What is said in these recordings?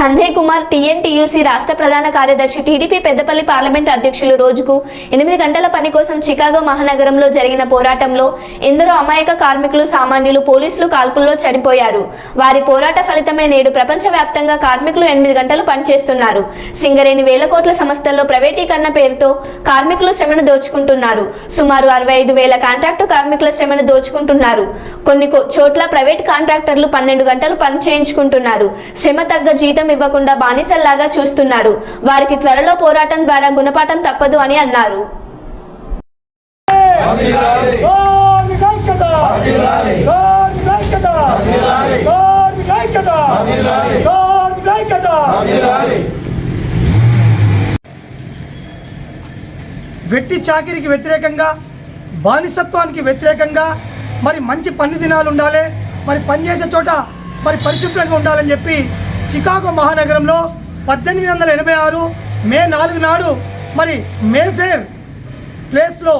Sanjay Kumar TNTUC రాష్ట్ర ప్రధాన కార్యదర్శి టీడీపీ పెద్దపల్లి పార్లమెంటు అధ్యక్షులు రోజుకు ఎనిమిది గంటల పని కోసం చికాగో మహానగరంలో జరిగిన పోరాటంలో ఎందరో అమాయక కార్మికులు సామాన్యులు పోలీసులు కాల్పుల్లో చనిపోయారు. వారి పోరాట ఫలితమే నేడు ప్రపంచవ్యాప్తంగా కార్మికులు ఎనిమిది గంటలు పనిచేస్తున్నారు. సింగరేణి వేల కోట్ల సంస్థల్లో ప్రైవేటీకరణ పేరుతో కార్మికులు శ్రమను దోచుకుంటున్నారు. సుమారు అరవై ఐదు వేల కాంట్రాక్టు కార్మికుల శ్రమను దోచుకుంటున్నారు. కొన్ని కో- చోట్ల ప్రైవేట్ కాంట్రాక్టర్లు పన్నెండు గంటలు పని చేయించుకుంటున్నారు. శ్రమ తగ్గ జీతం ఇవ్వకుండా బానిసల్లాగా చూస్తున్నారు. వారికి త్వరలో పోరాటం ద్వారా గుణపాఠం తప్పదు అని అన్నారు. వెట్టి చాకిరికి వ్యతిరేకంగా బానిసత్వానికి వ్యతిరేకంగా మరి మంచి పని దినాలు ఉండాలి మరి పనిచేసే చోట మరి పరిశుభ్రంగా ఉండాలని చెప్పి చికాగో మహానగరంలో పద్దెనిమిది వందల ఎనభై ఆరు మే నాలుగు నాడు మరి మేఫేర్ ప్లేస్లో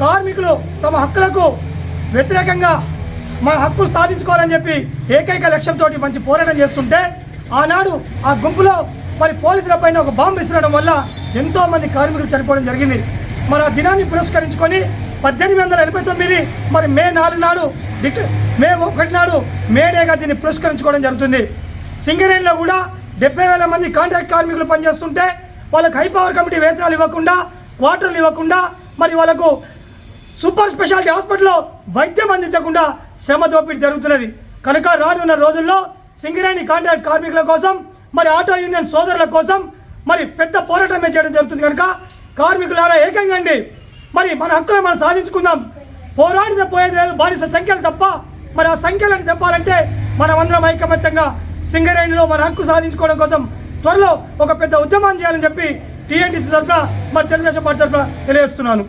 కార్మికులు తమ హక్కులకు వ్యతిరేకంగా మన హక్కులు సాధించుకోవాలని చెప్పి ఏకైక లక్ష్యంతో మంచి పోరాటం చేస్తుంటే ఆనాడు ఆ గుంపులో మరి పోలీసుల పైన ఒక బాంబు విసిరడం వల్ల ఎంతోమంది కార్మికులు చనిపోవడం జరిగింది. మరి ఆ దినాన్ని పురస్కరించుకొని పద్దెనిమిది వందల ఎనభై తొమ్మిది మరి మే నాలుగు నాడు మే ఒకటి నాడు మేడేగా దీన్ని పురస్కరించుకోవడం జరుగుతుంది. సింగరేణిలో కూడా డెబ్బై వేల మంది కాంట్రాక్ట్ కార్మికులు పనిచేస్తుంటే వాళ్ళకి హై పవర్ కమిటీ వేతనాలు ఇవ్వకుండా క్వార్టర్లు ఇవ్వకుండా మరి వాళ్ళకు సూపర్ స్పెషాలిటీ హాస్పిటల్లో వైద్యం అందించకుండా శ్రమ దోపిడీ జరుగుతున్నది. కనుక రానున్న రోజుల్లో సింగరేణి కాంట్రాక్ట్ కార్మికుల కోసం మరి ఆటో యూనియన్ సోదరుల కోసం మరి పెద్ద పోరాటమే చేయడం జరుగుతుంది కనుక కార్మికులారా ఏకంగా అండి. మరి మన హక్కులు మనం సాధించుకుందాం. పోరాడితే పోయేది లేదు బానిస సంఖ్యలు తప్ప మరి ఆ సంఖ్యలను తెప్పాలంటే మనం అందరం ఐకమత్యంగా సింగరేణిలో మన హక్కు సాధించుకోవడం కోసం త్వరలో ఒక పెద్ద ఉద్యమం చేయాలని చెప్పి టీఎన్టీసీ తరఫున మరి తెలుగుదేశం పార్టీ తరఫున తెలియజేస్తున్నాను.